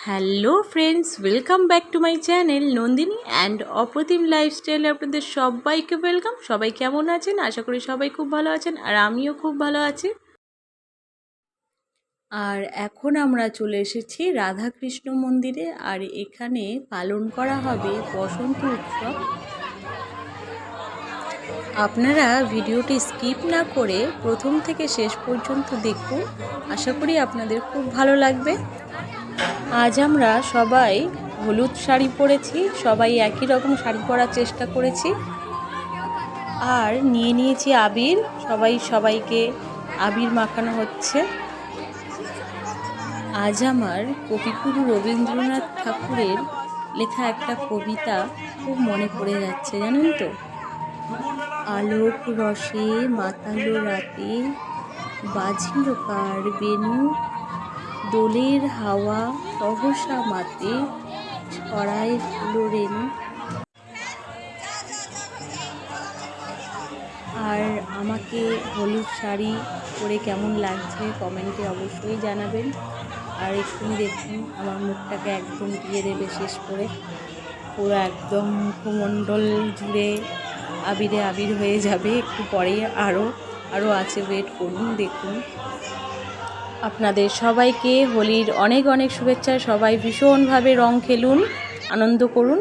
Hello friends welcome back to my channel Nandini and Apratim লাইফস্টাইলে আপনাদের সবাইকে welcome সবাই কেমন আছেন? আশা করি সবাই খুব ভালো আছেন আর আমিও খুব ভালো আছি। আর এখন আমরা চলে এসেছি রাধাকৃষ্ণ মন্দিরে আর এখানে পালন করা হবে বসন্ত উৎসব। আপনারা ভিডিওটি স্কিপ না করে প্রথম থেকে শেষ পর্যন্ত দেখুন। আশা করি আপনাদের খুব ভালো লাগবে। আজ আমরা সবাই হলুদ শাড়ি পরেছি, সবাই একই রকম শাড়ি পরার চেষ্টা করেছি। আর নিয়ে নিয়েছি আবির, সবাই সবাইকে আবির মাখানো হচ্ছে। আজ আমার কবিগুরু রবীন্দ্রনাথ ঠাকুরের লেখা একটা কবিতা খুব মনে পড়ে যাচ্ছে, জানেন তো? আলোক রসে মাতালো রাতে বাজিল কার বেনু দোলের হাওয়া সহসা মাতে ছড়ায় ফুলো রেণু আর আমাকে হলুদ শাড়ি পরে কেমন লাগছে কমেন্টে অবশ্যই জানাবেন। আর এক্ষুনি দেখুন, আমার মুখটাকে একদম দিয়ে দেবে শেষ করে। পুরো একদম মুখমণ্ডল জুড়ে আবিরে আবির হয়ে যাবে। একটু পরে আরও আরও আছে ওয়েট করুন, দেখুন। আপনাদের সবাইকে হোলির অনেক অনেক শুভেচ্ছা। সবাই ভীষণভাবে রং খেলুন, আনন্দ করুন।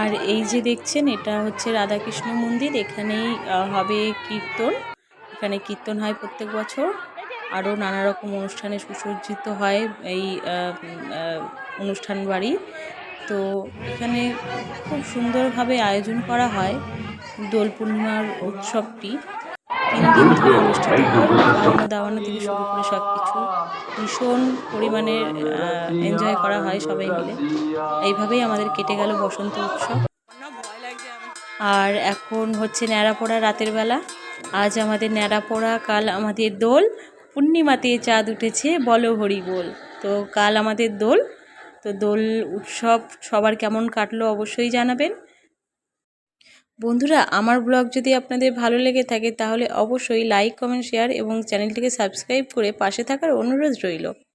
আর এই যে দেখছেন, এটা হচ্ছে রাধাকৃষ্ণ মন্দির। এখানেই হবে কীর্তন। এখানে কীর্তন হয় প্রত্যেক বছর। আরও নানা রকম অনুষ্ঠানে সুসজ্জিত হয় এই অনুষ্ঠান বাড়ি। তো এখানে খুব সুন্দরভাবে আয়োজন করা হয় দোল পূর্ণিমার উৎসবটি। অনুষ্ঠিত হয় খাওয়ানো দাওয়ানো থেকে শুরু করে সব কিছু ভীষণ পরিমাণে এনজয় করা হয় সবাই মিলে। এইভাবেই আমাদের কেটে গেল বসন্ত উৎসব। আর এখন হচ্ছে ন্যাড়া পড়া রাতের বেলা। আজ আমাদের ন্যাড়া পড়া কাল আমাদের দোল। পূর্ণিমাতে চাঁদ উঠেছে বলো হরি বল তো কাল আমাদের দোল। তো দোল উৎসব সবার কেমন কাটলো অবশ্যই জানাবেন। বন্ধুরা, আমার ব্লগ যদি আপনাদের ভালো লেগে থাকে, তাহলে অবশ্যই লাইক কমেন্ট শেয়ার এবং চ্যানেলটিকে সাবস্ক্রাইব করে পাশে থাকার অনুরোধ রইল।